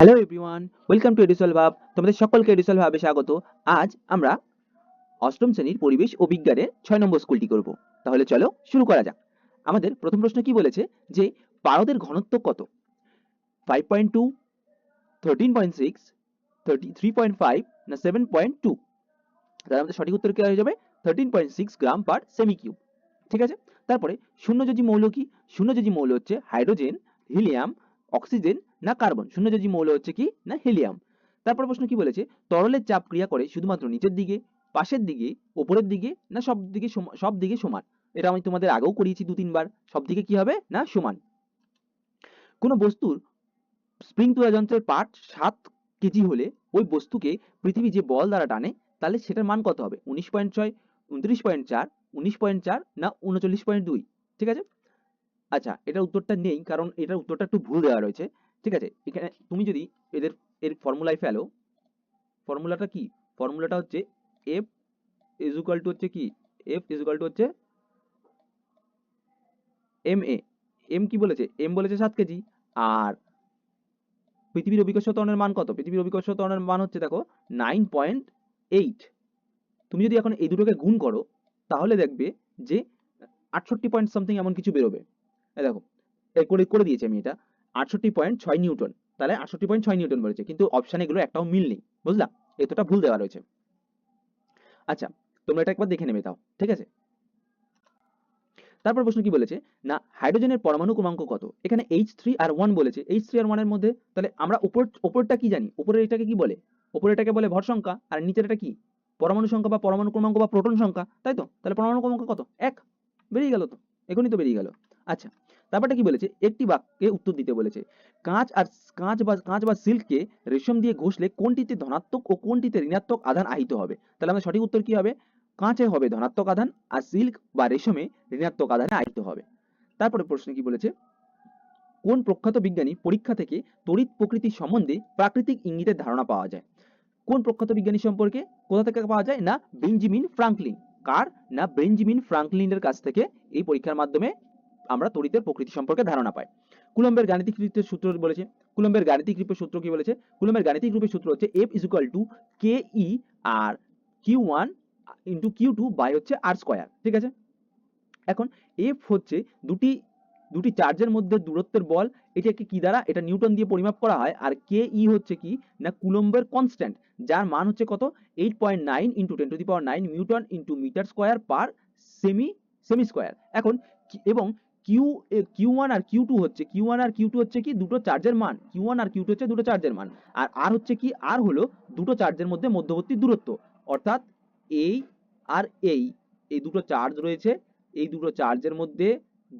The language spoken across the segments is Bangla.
হ্যালো এভরিওয়ান ওয়েলকাম টু এডিসল ভাব তোমাদের সকলকে এডিসল ভাবে স্বাগত। আজ আমরা অষ্টম শ্রেণির পরিবেশ ও বিজ্ঞানের ছয় নম্বর স্কুলটি করব। তাহলে চলো শুরু করা যাক। আমাদের প্রথম প্রশ্ন কি বলেছে যে পারদের ঘনত্ব কত? Five point two thirteen point six thirty three point five না সেভেন পয়েন্ট টু তাহলে আমাদের সঠিক উত্তর কি হয়ে যাবে? Thirteen point six gram per semi cube ঠিক আছে? তারপরে শূন্যযোজী মৌল কি? শূন্যযোজী মৌল হচ্ছে হাইড্রোজেন হিলিয়াম অক্সিজেন না কার্বন, শূন্যযোজী মৌল হচ্ছে কি? না হিলিয়াম। তারপর প্রশ্ন কি বলেছে? তরলের চাপ ক্রিয়া করে শুধুমাত্র নিচের দিকে, পাশের দিকে উপরের দিকে, না সব দিকে সব দিকে সমান? এটা আমি তোমাদের আগেও করিয়েছি দু, তিনবার। সব দিকে কি হবে? না সমান। কোনো বস্তুর স্প্রিং তোলা যন্ত্রের পার্ট সাত কেজি হলে ওই বস্তুকে পৃথিবী যে বল দ্বারা টানে, তাহলে সেটার মান কত হবে? উনিশ পয়েন্ট ছয়, উনত্রিশ পয়েন্ট চার, উনিশ পয়েন্ট চার, না উনচল্লিশ পয়েন্ট দুই? ঠিক আছে? আচ্ছা এটার উত্তরটা নেই, কারণ এটার উত্তরটা একটু ভুল দেওয়া রয়েছে। ঠিক আছে? এখানে তুমি যদি এদের, এর ফর্মুলায় ফেলো ফর্মুলাটা কি? ফর্মুলাটা হচ্ছে এফ ইজ ইকুয়াল টু হচ্ছে কি? এফ ইজ ইকুয়াল টু হচ্ছে এম এ এম কি বলেছে? এম বলেছে সাত কেজি। আর পৃথিবীর অভিকর্ষ ত্বরণের মান কত? পৃথিবীর অভিকর্ষ ত্বরণের মান হচ্ছে দেখো নাইন পয়েন্ট এইট তুমি যদি এখন এই দুটোকে গুণ করো, তাহলে দেখবে যে আটষট্টি পয়েন্ট সামথিং এমন কিছু বেরোবে। দেখো করে দিয়েছি আমি এটা। আটষট্টি পয়েন্ট ছয় নিউটন। তাহলে আটষট্টি পয়েন্ট ছয় নিউটন বলেছে। কিন্তু অপশানে এগুলো একটাও মিল নেই, বুঝলা? এতটা ভুল দেওয়া রয়েছে। আচ্ছা তোমরা এটা একবার দেখে নেবে তাও, ঠিক আছে? তারপর প্রশ্ন কি বলেছে? না, হাইড্রোজেনের পরমাণু ক্রমাঙ্ক কত? এখানে এইচ থ্রি আর ওয়ান বলেছে। এইচ থ্রি আর ওয়ানের মধ্যে, তাহলে আমরা উপর উপরটা কি জানি? উপরের এটাকে কি বলে? উপরের এটাকে বলে ভর সংখ্যা, আর নিচের এটা কি? পরমাণু সংখ্যা বা পরমাণু ক্রমাঙ্ক বা প্রোটন সংখ্যা, তাই তো? তাহলে পরমাণু ক্রমাঙ্ক কত? এক, বেরিয়ে গেল তো, এখনই তো বেরিয়ে গেল। আচ্ছা তারপরটা কি বলেছে? একটি বাক্যে উত্তর দিতে বলেছে। কাঁচ আর কাঁচ বা কাঁচ বা সিল্ককে রেশম দিয়ে ঘষলে কোনটিতে ধনাত্মক ও কোনটিতে ঋণাত্মক আধান আহিত হবে? তাহলে আমাদের সঠিক উত্তর কি হবে? কাঁচে হবে ধনাত্মক আধান আর সিল্ক বা রেশমে ঋণাত্মক আধানে আহিত হবে। তারপরে প্রশ্ন কি বলেছে? কোন প্রখ্যাত বিজ্ঞানী পরীক্ষা থেকে তড়িৎ প্রকৃতি সম্বন্ধে প্রাকৃতিক ইঙ্গিতের ধারণা পাওয়া যায়? কোন প্রখ্যাত বিজ্ঞানী সম্পর্কে? কোথা থেকে পাওয়া যায়? না বেঞ্জামিন ফ্রাঙ্কলিন। কার? না বেঞ্জামিন ফ্রাঙ্কলিনের কাছ থেকে এই পরীক্ষার মাধ্যমে আমরা তড়িতের প্রকৃতি সম্পর্কে ধারণা পাই। কুলম্বের গাণিতিক রূপের সূত্র বলেছে, কুলম্বের গাণিতিক রূপের সূত্র কি বলেছে? কুলম্বের গাণিতিক রূপের সূত্র হচ্ছে F is equal to K E R Q one into Q two by হচ্ছে আর স্কোয়ার ঠিক আছে? এখন এফ হচ্ছে দুটি দুটি চার্জের মধ্যে দূরত্বের বল, এটাকে কি দ্বারা? এটা নিউটন দিয়ে পরিমাপ করা হয়, আর কে ই হচ্ছে কি? না, কুলম্বের কনস্ট্যান্ট যার মান হচ্ছে কত? Eight point nine into ten to the power nine newton into metre square per semi সেমি স্কোয়ার এখন এবং কিউ কিউ ওয়ান আর কিউ টু হচ্ছে কিউ ওয়ান আর কিউ টু হচ্ছে কি দুটো চার্জের মান কিউ ওয়ান আর কিউ টু হচ্ছে দুটো চার্জের মান, আর আর হচ্ছে কি আর হলো দুটো চার্জের মধ্যে মধ্যবর্তী দূরত্ব, অর্থাৎ এই আর এই এই দুটো চার্জ রয়েছে, এই দুটো চার্জের মধ্যে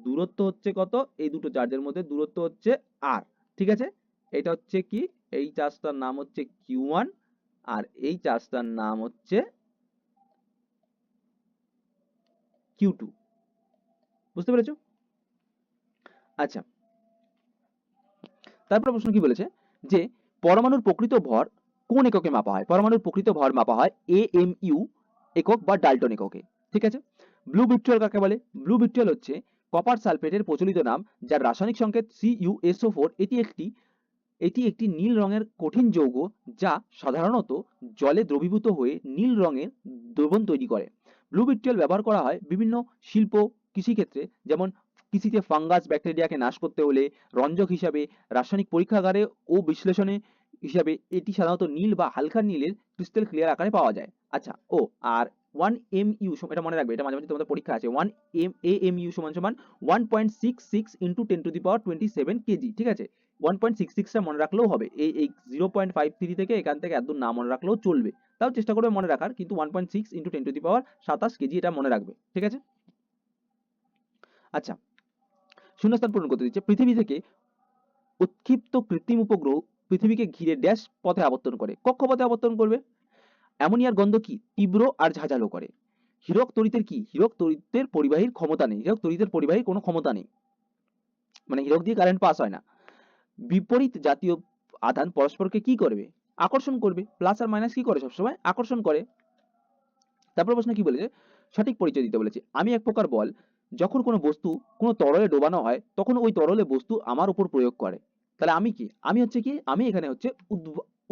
দূরত্ব হচ্ছে কত, এই দুটো চার্জের মধ্যে দূরত্ব হচ্ছে আর ঠিক আছে? এটা হচ্ছে কি, এই চার্জটার নাম হচ্ছে কিউ ওয়ান আর এই চার্জটার নাম হচ্ছে কিউ টু বুঝতে পেরেছ? আচ্ছা। তারপর প্রশ্ন কি বলেছে? যে পরমাণুর প্রকৃত ভর কোন এককে মাপা হয়? পরমাণুর প্রকৃত ভর মাপা হয় এ এম ইউ একক বা ডাল্টন এককে। ঠিক আছে? ব্লু ভিক্টুয়াল কাকে বলে? ব্লু ভিক্টুয়াল হচ্ছে কপার সালফেটের প্রচলিত নাম যার রাসায়নিক সংকেত সিইউএসও ফোর এটি একটি এটি একটি নীল রঙের কঠিন যৌগ যা সাধারণত জলে দ্রবীভূত হয়ে নীল রঙের দ্রবণ তৈরি করে। ব্লু ভিক্টুয়াল ব্যবহার করা হয় বিভিন্ন শিল্প কৃষিক্ষেত্রে যেমন কৃষিতে ফাঙ্গাস ব্যাকটেরিয়াকে নাশ করতে হলে রঞ্জক হিসাবে রাসায়নিক পরীক্ষাগারে ও বিশ্লেষণে হিসাবে এটি সাধারণত নীল বা হালকা নীলের ক্রিস্টাল ক্লিয়ার আকারে পাওয়া যায়। আচ্ছা ও, আর ওয়ান এম ইউ এটা মনে রাখবে, এটা মাঝে মাঝে তোমাদের পরীক্ষা আছে one M A M U সমান সমান one point six six into ten to the power twenty seven KG ঠিক আছে? ওয়ান পয়েন্ট সিক্স সিক্সটা মনে রাখলেও হবে এই এই জিরো পয়েন্ট ফাইভ থ্রি থেকে এখান থেকে একদম না মনে রাখলেও চলবে, তাও চেষ্টা করবে মনে রাখার, কিন্তু one point six into ten to the power সাতাশ কেজি এটা মনে রাখবে, ঠিক আছে? আচ্ছা শূন্যস্থান পূরণ করতে দিচ্ছে। পৃথিবী থেকে উৎক্ষিপ্ত কৃত্রিম উপগ্রহ পৃথিবীকে ঘিরে ড্যাশ পথে আবর্তন করে। কক্ষপথে আবর্তন করবে। অ্যামোনিয়ার গন্ধ কি? তীব্র আর ঝাঁঝালো করে। হীরক তড়িতের কি? হীরক তড়িতের পরিবাহীর ক্ষমতা নেই। হীরক তড়িতের পরিবাহীর কোনো ক্ষমতা নেই। মানে হীরক দিয়ে কারেন্ট পাস হয় না। বিপরীত জাতীয় আধান পরস্পরকে কি করবে? আকর্ষণ করবে। প্লাস আর মাইনাস কি করে সবসময়? আকর্ষণ করে। তারপর প্রশ্ন কি বলেছে? সঠিক পরিচয় দিতে বলেছে। আমি এক প্রকার বল যখন কোনো বস্তু কোনো তরলে ডোবানো হয়, তখন ওই তরলে বস্তু আমার উপর প্রয়োগ করে। তাহলে আমি কি? আমি হচ্ছে কি? আমি এখানে হচ্ছে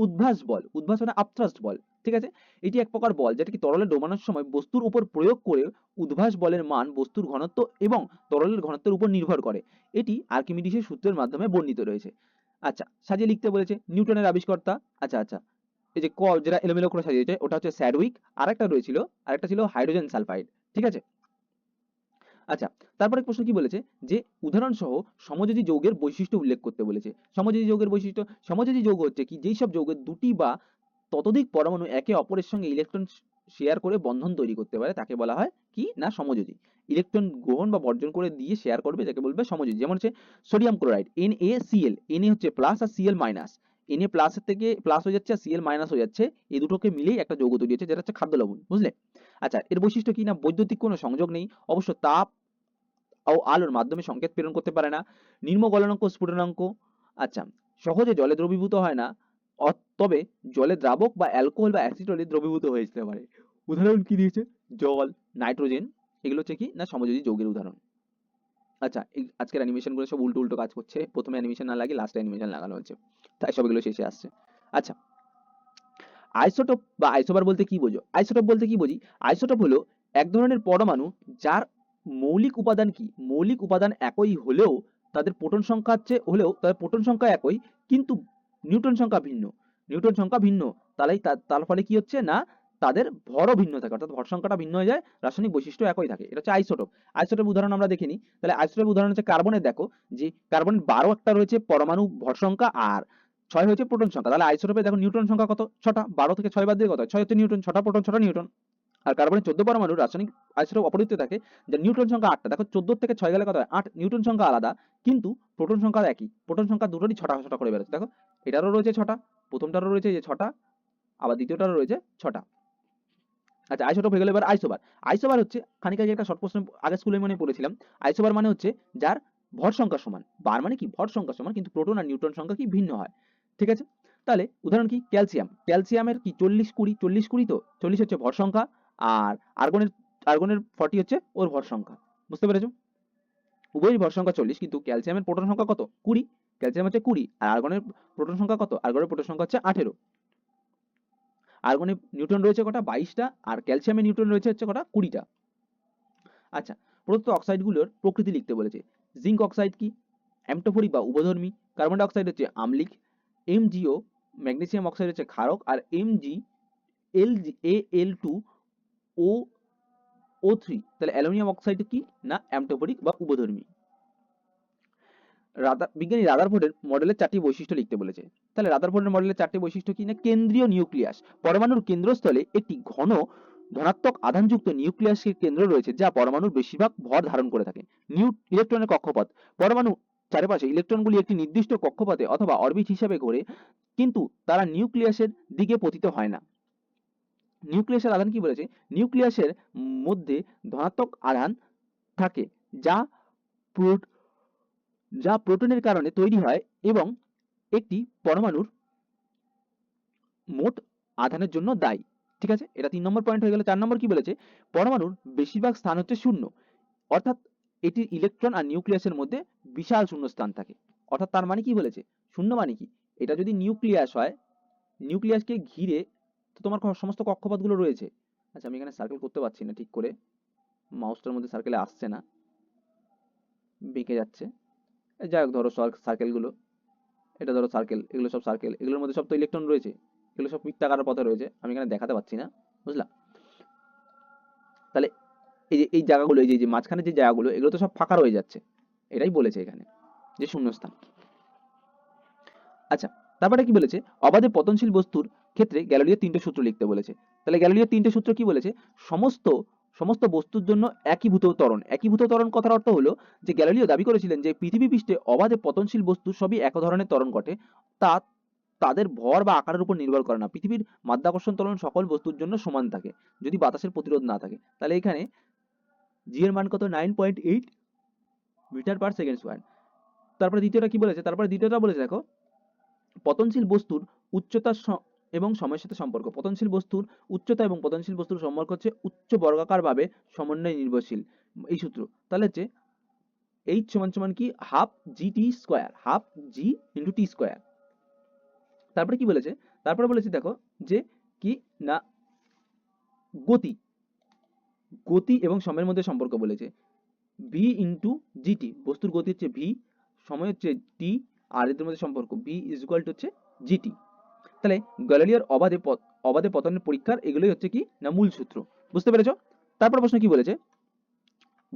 উদ্ভাস বল, উদ্ভাস মানে আপথ্রাস্ট বল, ঠিক আছে? এটি এক প্রকার বল যেটা কি তরলে ডোবানোর সময় বস্তুর উপর প্রয়োগ করে উদ্ভাস বলের মান, বস্তুর ঘনত্ব এবং তরলের ঘনত্বের উপর নির্ভর করে। এটি আর্কিমিডিসের সূত্রের মাধ্যমে বর্ণিত রয়েছে। আচ্ছা সাজিয়ে লিখতে বলেছে নিউটনের আবিষ্কর্তা। আচ্ছা আচ্ছা এই যে ক, যেটা এলোমেলো করে সাজিয়েছে, ওটা হচ্ছে স্যাডউইক। আর একটা রয়েছিল, আরেকটা ছিল হাইড্রোজেন সালফাইড, ঠিক আছে? আচ্ছা তারপরে প্রশ্ন কি বলেছে? যে উদাহরণ সহ সমযোজী যৌগের বৈশিষ্ট্য উল্লেখ করতে বলেছে। সমযোজী যৌগের বৈশিষ্ট্য, সমযোজী যৌগ হচ্ছে কি? যেই সব যৌগের দুটি বা ততোধিক পরমাণু একে অপরের সঙ্গে ইলেকট্রন শেয়ার করে বন্ধন তৈরি করতে পারে, তাকে বলা হয় কি না সমযোজী। ইলেকট্রন গ্রহণ বা বর্জন করে দিয়ে শেয়ার করবে, যাকে বলবে সমযোজী। যেমন হচ্ছে sodium chloride N A CL N A হচ্ছে প্লাস আর সিএল মাইনাস এন এ প্লাসের থেকে প্লাস হয়ে যাচ্ছে আর সিএল মাইনাস হয়ে যাচ্ছে। এই দুটোকে মিলেই একটা যৌগ তৈরি হচ্ছে, যেটা হচ্ছে খাদ্য লবণ, বুঝলে? আচ্ছা এর বৈশিষ্ট্য কি না? বৈদ্যুতিক কোনো সংযোগ নেই। অবশ্য তাপ ও আলোর মাধ্যমে সংকেত প্রেরণ করতে পারে না। নিম্ন গলনাঙ্ক, স্ফুটনাঙ্ক আচ্ছা সহজে জলে দ্রবীভূত হয় না। তবে জলে দ্রাবক বা অ্যালকোহল বা অ্যাসিটলে দ্রবীভূত হয়ে যেতে পারে। উদাহরণ কি দিয়েছে? জল, নাইট্রোজেন, এগুলো হচ্ছে কি? না, সমযোজী যৌগের উদাহরণ। আচ্ছা আজকের অ্যানিমেশনগুলো সব উল্টো উল্টো কাজ করছে। প্রথমে অ্যানিমেশন না লাগিয়ে লাস্টে অ্যানিমেশন লাগানো হচ্ছে তাই সব এগুলো শেষে আসছে। আচ্ছা আইসোটোপ বা আইসোবার বলতে কি বোঝো? আইসোটোপ বলতে কি বুঝি? আইসোটোপ হলো এক ধরনের পরমাণু যার মৌলিক উপাদান কি? মৌলিক উপাদান একই হলেও তাদের প্রোটন সংখ্যা হচ্ছে, হলেও তাদের প্রোটন সংখ্যা একই, কিন্তু নিউটন সংখ্যা ভিন্ন। নিউটন সংখ্যা ভিন্ন তাহলে তার ফলে কি হচ্ছে না? তাদের ভরও ভিন্ন থাকে, অর্থাৎ ভর সংখ্যাটা ভিন্ন হয়ে যায়, রাসায়নিক বৈশিষ্ট্য একই থাকে। এটা হচ্ছে আইসোটোপ। আইসোটোপ উদাহরণ আমরা দেখিনি তাহলে আইসোটোপ উদাহরণ হচ্ছে কার্বনের, দেখো, যে কার্বনের বারো একটা রয়েছে পরমাণু ভর সংখ্যা আর ছয় হচ্ছে প্রোটন সংখ্যা। তাহলে আইসোটোপে, দেখো নিউটন সংখ্যা কত? ছটা। বারো থেকে ছয় বাদ দিয়ে কত ছয় হচ্ছে নিউটন ছটা প্রোটন, ছটা নিউটন আর কার্বনের চোদ্দ পরমাণু রাসায়নিক আইসোটোপ অপরিহিত থাকে, যে নিউটন সংখ্যা আটটা। দেখো, চোদ্দ থেকে ছয় গেলে কত হয়? আট। নিউটন সংখ্যা আলাদা, কিন্তু প্রোটন সংখ্যা একই। প্রোটন সংখ্যা দুটোরই ছটা ছটা করে বেরোচ্ছে। দেখো, এটারও রয়েছে ছটা, প্রথমটারও রয়েছে যে ছটা, আবার দ্বিতীয়টারও রয়েছে ছটা। আচ্ছা আইসোটোপ হয়ে গেল এবার আইসোবার। আইসোবার হচ্ছে, খানিক আগে একটা শর্ট প্রশ্ন আগে স্কুলে মনে পড়েছিলাম। আইসোবার মানে হচ্ছে, যার ভর সংখ্যা সমান। বার মানে কি? ভর সংখ্যা সমান, কিন্তু প্রোটন আর নিউট্রন সংখ্যা কি ভিন্ন হয়? ঠিক আছে? তাহলে, উদাহরণ কি? ক্যালসিয়াম। ক্যালসিয়ামের কি? চল্লিশ কুড়ি চল্লিশ কুড়ি তো? চল্লিশ হচ্ছে ভর সংখ্যা আর আর্গনের আর্গনের ফর্টি হচ্ছে ওর ভর সংখ্যা। বুঝতে পেরেছ? উভয়ের ভর সংখ্যা চল্লিশ, কিন্তু ক্যালসিয়ামের প্রোটন সংখ্যা কত? কুড়ি। ক্যালসিয়াম হচ্ছে কুড়ি, আর আর্গনের প্রোটন সংখ্যা কত? আর্গনের প্রোটন সংখ্যা হচ্ছে আঠেরো। আর্গনে নিউটন রয়েছে কটা? বাইশটা, আর ক্যালসিয়ামে নিউটন রয়েছে হচ্ছে কটা? কুড়িটা। আচ্ছা প্রদত্ত অক্সাইডগুলোর প্রকৃতি লিখতে বলেছে। জিঙ্ক অক্সাইড কি? অ্যামটোফোরিক বা উভধর্মী। কার্বন ডাইঅক্সাইড হচ্ছে আম্লিক। এমজিও ম্যাগনেসিয়াম অক্সাইড হচ্ছে ক্ষারক। আর MG L A L two O O three তাহলে অ্যালুমিনিয়াম অক্সাইড কি? না অ্যামটোফোরিক বা উভধর্মী। রাদার বিজ্ঞানী রাদারফোর্ডের মডেলের চারটি বৈশিষ্ট্য লিখতে বলেছে। তাহলে রাদারফোর্ডের মডেলের চারটি বৈশিষ্ট্য কি? না, কেন্দ্রীয় নিউক্লিয়াস। পরমাণুর কেন্দ্রস্থলে একটি ঘন, ধনাত্মক আধানযুক্ত নিউক্লিয়াসের কেন্দ্র রয়েছে, যা পরমাণুর বেশিরভাগ ভর ধারণ করে থাকে। নিউ ইলেকট্রনের কক্ষপথ। পরমাণু চারপাশে ইলেকট্রনগুলি একটি নির্দিষ্ট কক্ষপথে অথবা অরবিট হিসাবে ঘোরে, কিন্তু তারা নিউক্লিয়াসের দিকে পতিত হয় না। নিউক্লিয়াসের আধান কি বলেছে? নিউক্লিয়াসের মধ্যে ধনাত্মক আধান থাকে, যা যা প্রোটনের কারণে তৈরি হয় এবং একটি পরমাণুর মোট আধানের জন্য দায়ী। ঠিক আছে? এটা তিন নম্বর পয়েন্ট হয়ে গেল। চার নম্বর কি বলেছে? পরমাণুর বেশিরভাগ স্থান হচ্ছে শূন্য। অর্থাৎ এটি ইলেকট্রন আর নিউক্লিয়াসের মধ্যে বিশাল শূন্য স্থান থাকে। অর্থাৎ তার মানে কি বলেছে? শূন্য মানে কি? এটা যদি নিউক্লিয়াস হয় নিউক্লিয়াসকে ঘিরে তো তোমার সমস্ত কক্ষপথগুলো রয়েছে। আচ্ছা আমি এখানে সার্কেল করতে পারছি না ঠিক করে। মাউসটার মধ্যে সার্কেলে আসছে না। বেঁকে যাচ্ছে। যাই হোক, ধরো সার্কেলগুলো এটা ধরো সার্কেল এগুলো সব সার্কেল এগুলোর মধ্যে সব তো ইলেকট্রন রয়েছে। এগুলো সব বৃত্তাকার পথে রয়েছে। আমি এখানে দেখাতে পাচ্ছি না। বুঝলা? তাহলে এই যে, এই জায়গাগুলো, এই যে এই যে মাঝখানে যে জায়গাগুলো, এগুলো তো সব ফাঁকা রয়ে যাচ্ছে। এটাই বলেছে এখানে যে শূন্যস্থান। আচ্ছা তারপরে কি বলেছে? অবাধে পতনশীল বস্তুর ক্ষেত্রে গ্যালিলিও তিনটে সূত্র লিখতে বলেছে। তাহলে গ্যালিলিও তিনটে সূত্র কি বলেছে? সমস্ত সমস্ত বস্তুর জন্য একীভূত ত্বরণ। একীভূত ত্বরণ কথার অর্থ হলো যে গ্যালিলিও দাবি করেছিলেন যে পৃথিবী পৃষ্ঠে অবাধে পতনশীল বস্তু সবই এক ধরনের ত্বরণ ঘটে। তা তাদের ভর বা আকারের উপর নির্ভর করে না। পৃথিবীর মাধ্যাকর্ষণ ত্বরণ সকল বস্তুর জন্য সমান থাকে, যদি বাতাসের প্রতিরোধ না থাকে। তাহলে এখানে জি এর মান কত? Nine point eight metre per second square তারপরে দ্বিতীয়টা কি বলেছে? তারপরে দ্বিতীয়টা বলেছে, দেখো, পতনশীল বস্তুর উচ্চতা স- এবং সময়ের সাথে সম্পর্ক। পতনশীল বস্তুর উচ্চতা এবং পতনশীল বস্তুর সম্পর্ক হচ্ছে উচ্চ বর্গাকার ভাবে সমন্বয় নির্ভরশীল। এই সূত্র। তাহলে হচ্ছে এইচ সমান সমান কি? Half G T square half G into T square তারপরে কি বলেছে? তারপরে বলেছে দেখো যে কি? না, গতি। গতি এবং সময়ের মধ্যে সম্পর্ক বলেছে। ভি ইন্টু জিটি বস্তুর গতি হচ্ছে ভি সময় হচ্ছে টি আর এদের মধ্যে সম্পর্ক ভি ইজ ইকুয়াল টু হচ্ছে জিটি তাহলে গ্যালিলিয়ার অবাধে অবাধে পতনের পরীক্ষার এগুলোই হচ্ছে কি? না, মূল সূত্র। বুঝতে পেরেছ? তারপর প্রশ্ন কি বলেছে?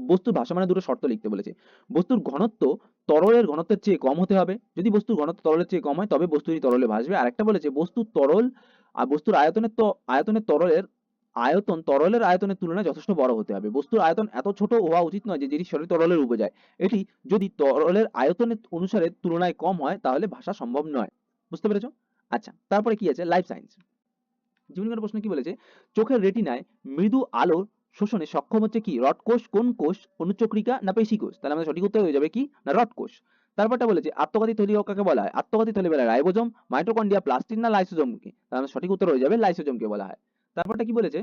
বস্তুর ভাসমানের দুটো শর্ত লিখতে বলেছে। বস্তুর ঘনত্ব তরলের ঘনত্বের চেয়ে কম হতে হবে। যদি বস্তুর ঘনত্ব তরলের চেয়ে কম হয়, তবে বস্তুটি তরলে ভাসবে। আরেকটা বলেছে, বস্তুর তরল আর বস্তুর আয়তনের তো, আয়তনের তরলের আয়তন, তরলের আয়তনের তুলনায় যথেষ্ট বড় হতে হবে। বস্তুর আয়তন এত ছোট হওয়া উচিত নয় যে, যেটি শরীর তরলের উপরে যায় এটি যদি তরলের আয়তনের অনুসারে তুলনায় কম হয়, তাহলে ভাষা সম্ভব নয়। বুঝতে পেরেছ? আচ্ছা তারপরে কি আছে? লাইফ সায়েন্স জীবনকার প্রশ্ন কি বলেছে? চোখের রেটিনায় মৃদু আলো শোষণে সক্ষম হচ্ছে কি? রড কোষ কোন কোষ? অনুচক্রিকা না পেশি কোষ তাহলে আমাদের সঠিক উত্তর হয়ে যাবে কি? না রড কোষ তারপরটা বলেছে, আত্মঘাতী তৈরি কাকে বলা হয়। আত্মঘাতী তৈরি বলা হয় রাইবোজোম, মাইটোকন্ড্রিয়া, প্লাস্টিন না লাইসোজোমকে তাহলে আমাদের সঠিক উত্তর হয়ে যাবে লাইসোজোমকে বলা হয়। তারপরটা কি বলেছে?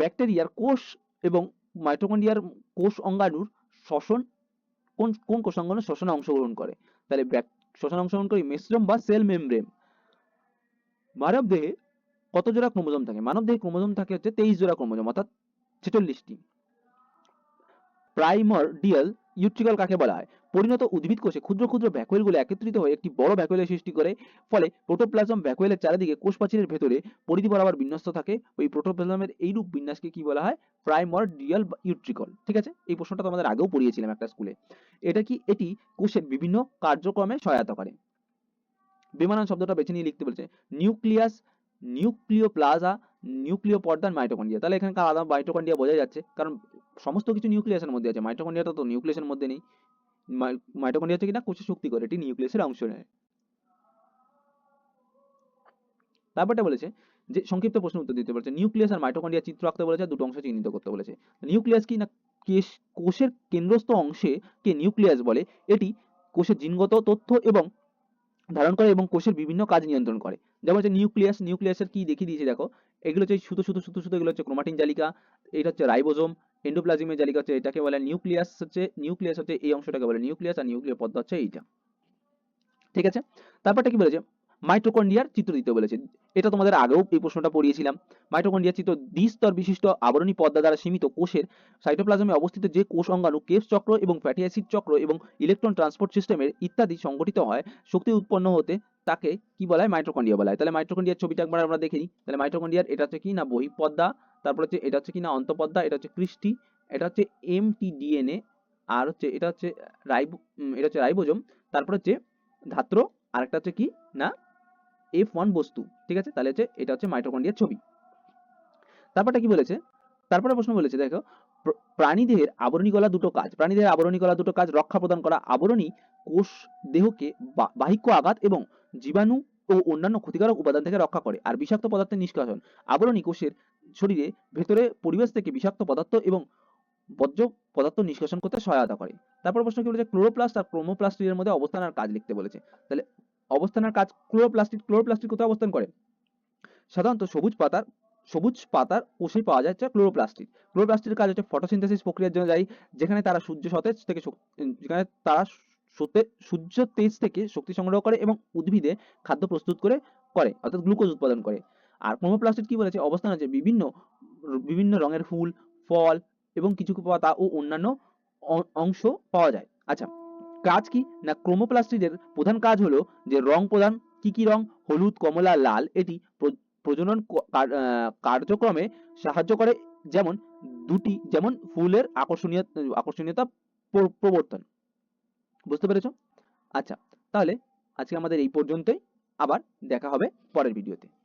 ব্যাকটেরিয়ার কোষ এবং মাইটোকন্ড্রিয়ার কোষ অঙ্গাণুর শ্বসন কোন কোন কোষ অঙ্গাণু শ্বসনে অংশগ্রহণ করে? তাহলে শ্বসনে অংশগ্রহণ করি, মেসোজোম বা সেল মেমব্রেন। মানব দেহে কত জোড়া ক্রোমোজোম থাকে? মানব দেহে ক্রোমোজোম থাকে হচ্ছে তেইশ জোড়া ক্রোমোজোম, অর্থাৎ ছেচল্লিশটি। প্রাইমর্ডিয়াল ইউট্রিকল কাকে বলা হয়? পরিণত উদ্ভিদ কোষে ক্ষুদ্র ক্ষুদ্র ভ্যাকুয়েলগুলো একত্রিত হয়ে একটি বড় ভ্যাকুয়েলের সৃষ্টি করে। ফলে প্রোটোপ্লাজম ভ্যাকুয়েলের চারিদিকে কোষ প্রাচীরের ভেতরে পরিধি বরাবর বিন্যস্ত থাকে। ওই প্রোটোপ্লাজমের এইরূপ বিন্যাসকে কি বলা হয়? Primordial utricle. ঠিক আছে? এই প্রশ্নটা তোমাদের আগেও পড়িয়েছিলাম একটা স্কুলে। এটা কি? এটি কোষের বিভিন্ন কার্যক্রমে সহায়তা করে। বিমানন শব্দটা বেছে নিয়ে লিখতে বলেছে। নিউক্লিয়াস, নিউক্লিওপ্লাজা নিউক্লিয় পর্দার মাইটোকন্ড্রিয়া তাহলে এখানকার আলাদা মাইটোকন্ড্রিয়া বোঝা যাচ্ছে। কারণ সমস্ত কিছু নিউক্লিয়াসের মধ্যে আছে। মাইটোকন্ড্রিয়াটা তো নিউক্লিয়াসের মধ্যে নেই। মাইটোকন্ড্রিয়া হচ্ছে কিনা? কোষে শক্তি করে। এটি নিউক্লিয়াসের অংশ নেয়। তারপরটা বলেছে যে, সংক্ষিপ্ত প্রশ্ন উত্তর দিতে বলেছে নিউক্লিয়াস আর মাইটোকন্ড্রিয়া চিত্র আঁকতে বলেছে, দুটো অংশ চিহ্নিত করতে বলেছে। নিউক্লিয়াস কি না? কেশ- কোষের কেন্দ্রস্থ অংশে কে নিউক্লিয়াস বলে, এটি কোষের জিনগত তথ্য এবং ধারণ করে এবং কোষের বিভিন্ন কাজ নিয়ন্ত্রণ করে। যেমন হচ্ছে নিউক্লিয়াস নিউক্লিয়াসের কি দেখিয়ে দিয়েছে দেখো? এগুলো হচ্ছে শুধু শুধু শুধু শুধু এগুলো হচ্ছে ক্রোমাটিন জালিকা, এটা হচ্ছে রাইবোজোম এন্ডোপ্লাজমের জালিকা হচ্ছে এটাকে বলে নিউক্লিয়াস হচ্ছে নিউক্লিয়াস হচ্ছে এই অংশটাকে বলে নিউক্লিয়াস আর নিউক্লিয় পদ্মা হচ্ছে এইটা। ঠিক আছে? তারপরটা কি বলেছে? মাইটোকন্ড্রিয়ার চিত্র দিতে বলেছে। এটা তোমাদের আগেও এই প্রশ্নটা পড়িয়েছিলাম। মাইটোকন্ড্রিয়ার চিত্র দ্বিস্তর বিশিষ্ট আবরণী পর্দা দ্বারা সীমিত কোষের সাইটোপ্লাজমে অবস্থিত যে কোষ অঙ্গাণু কেপস চক্র এবং ফ্যাটি অ্যাসিড চক্র এবং ইলেকট্রন ট্রান্সপোর্ট সিস্টেমের ইত্যাদি সংগঠিত হয়, শক্তি উৎপন্ন হতে তাকে কি বলা হয় মাইটোকন্ড্রিয়া বলা হয় তাহলে মাইটোকন্ড্রিয়ার ছবিটা একবার আমরা দেখে নিই। তাহলে মাইটোকন্ড্রিয়ার এটা হচ্ছে কি না বহিঃপর্দা তারপর হচ্ছে এটা হচ্ছে কি না অন্তঃপর্দা এটা হচ্ছে কৃষ্টি, এটা হচ্ছে এমটি ডিএনএ আর হচ্ছে এটা হচ্ছে রাইবো এটা হচ্ছে রাইবোজোম, তারপর হচ্ছে ধাত্র আরেকটা হচ্ছে কি না এফ ওয়ান বস্তু, ঠিক আছে? তাহলে হচ্ছে এটা হচ্ছে মাইটোকন্ড্রিয়ার ছবি। তারপরটা কি বলেছে? তারপরে প্রশ্ন বলেছে, দেখো, প্র- প্রাণীদেহের আবরণী গলা দুটো কাজ। প্রাণীদেহের আবরণী গলা দুটো কাজ, রক্ষা প্রদান করা আবরণী কোষ দেহকে বাহিক্য আঘাত এবং জীবাণু ও অন্যান্য ক্ষতিকারক উপাদান থেকে রক্ষা করে। আর বিষাক্ত পদার্থের নিষ্কাশন। আবরণী কোষের শরীরে ভেতরে পরিবেশ থেকে বিষাক্ত পদার্থ এবং বর্জ্য পদার্থ নিষ্কাশন করতে সহায়তা করে। তারপর প্রশ্ন কি বলেছে? ক্লোরোপ্লাস্ট আর ক্রোমোপ্লাস্টের মধ্যে অবস্থান আর কাজ লিখতে বলেছে। তাহলে অবস্থান আর কাজ ক্লোরোপ্লাস্টিক ক্লোরোপ্লাস্টিক কোথায় অবস্থান করে? সাধারণত সবুজ পাতার সবুজ পাতার কোষে পাওয়া যায় হচ্ছে ক্লোরোপ্লাস্টিক। ক্লোরোপ্লাস্টের কাজ হচ্ছে ফটোসিনথেসিস প্রক্রিয়ার জন্য দায়ী, যেখানে তারা সূর্য সতেজ থেকে যেখানে তারা সূর্যে তেজ থেকে শক্তি সংগ্রহ করে এবং উদ্ভিদে খাদ্য প্রস্তুত করে করে, অর্থাৎ গ্লুকোজ উৎপাদন করে। আর ক্রোমোপ্লাস্টিক কি বলেছে? অবস্থান আছে বিভিন্ন বিভিন্ন রঙের ফুল, ফল এবং কিছু পাতা ও অন্যান্য অংশ পাওয়া যায়। আচ্ছা কাজ কি? না ক্রোমোপ্লাস্টিডের প্রধান কাজ হলো যে রং প্রদান, কি কি রং? হলুদ, কমলা, লাল, এটি প্র- প্রজনন কার্যক্রমে সাহায্য করে, যেমন দুটি, যেমন ফুলের আকর্ষণীয়, আকর্ষণীয়তা প্রবর্তন। বুঝতে পেরেছ? আচ্ছা তাহলে আজকে আমাদের এই পর্যন্তই। আবার দেখা হবে পরের ভিডিওতে।